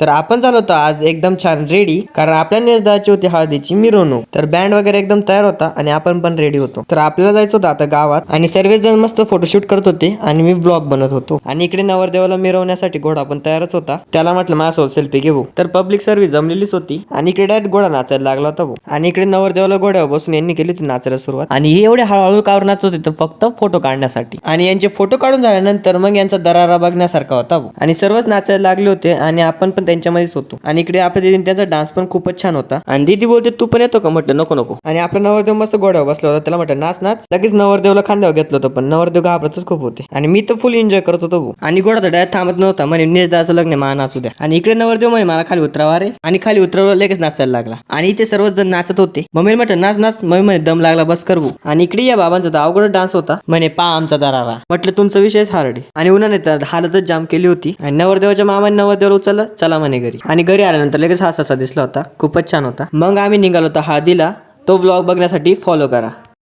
तर आपण झालो होतो आज एकदम छान रेडी कारण आपल्या जायची होती हळदीची मिरवणूक. तर बँड वगैरे एकदम तयार होता आणि आपण पण रेडी होतो. तर आपल्याला जायचं होतं आता गावात आणि सर्वजण मस्त फोटोशूट करत होते आणि मी ब्लॉग बनत होतो. आणि इकडे नवरदेवाला मिरवण्यासाठी घोडा पण तयारच होता. त्याला म्हटलं माझ्यासोबत सेल्फी घेऊ. तर पब्लिक सर्व्हिस जमलेलीच होती आणि इकडे डायरेक्ट घोडा नाचायला लागला होता भाऊ. आणि इकडे नवरदेवाला घोड्यावर बसून यांनी केली होती नाचायला सुरुवात. आणि हे एवढे हळूहळू कावर नाचत होते तर फक्त फोटो काढण्यासाठी. आणि यांचे फोटो काढून झाल्यानंतर मग यांचा दरारा बघण्यासारखा होता आणि सर्वच नाचायला लागले होते आणि आपण पण त्यांच्यामध्येच होतो. आणि इकडे आपल्या दिदीने त्यांचा डान्स पण खूपच छान होता. आणि दीदी बोलते तू पण येतो का? म्हटलं नको नको. आणि आपला नवरदेव मस्त घोड्यावर बसला होता. त्याला म्हटलं नाच नाच. लगेच नवरदेवला खांद्यावर घेतलं होतं पण नवरदेव घाबरतच खूप होते. आणि मी तर फुल एन्जॉय करत होतो. आणि तर डायरेक्ट थांबत नव्हता म्हणे नेसदाचं लग्न मला नाचू द्या. आणि इकडे नवरदेव म्हणे मला खाली उतरावा रे आणि खाली उतरवलं लगेच नाचायला लागला. आणि इथे सर्वच जण नाचत होते. मम्मी म्हटलं नाच नाच. मम्मी म्हणे दम लागला बस कर. आणि इकडे या बाबांचा तर अवघड डान्स होता. म्हणे पा आमचा दरारा. म्हटलं तुमचा विषयच हार्ड आणि उन्हाने तर हालतच जाम केली होती. आणि नवरदेवाच्या मामाने नवरदेवाला उचललं चला म्हणे घरी. आणि घरी आल्यानंतर लगेच हा ससा दिसला होता. खूपच छान होता. मग आम्ही निघालो होतो हळदीला तो व्लॉग बघण्यासाठी फॉलो करा.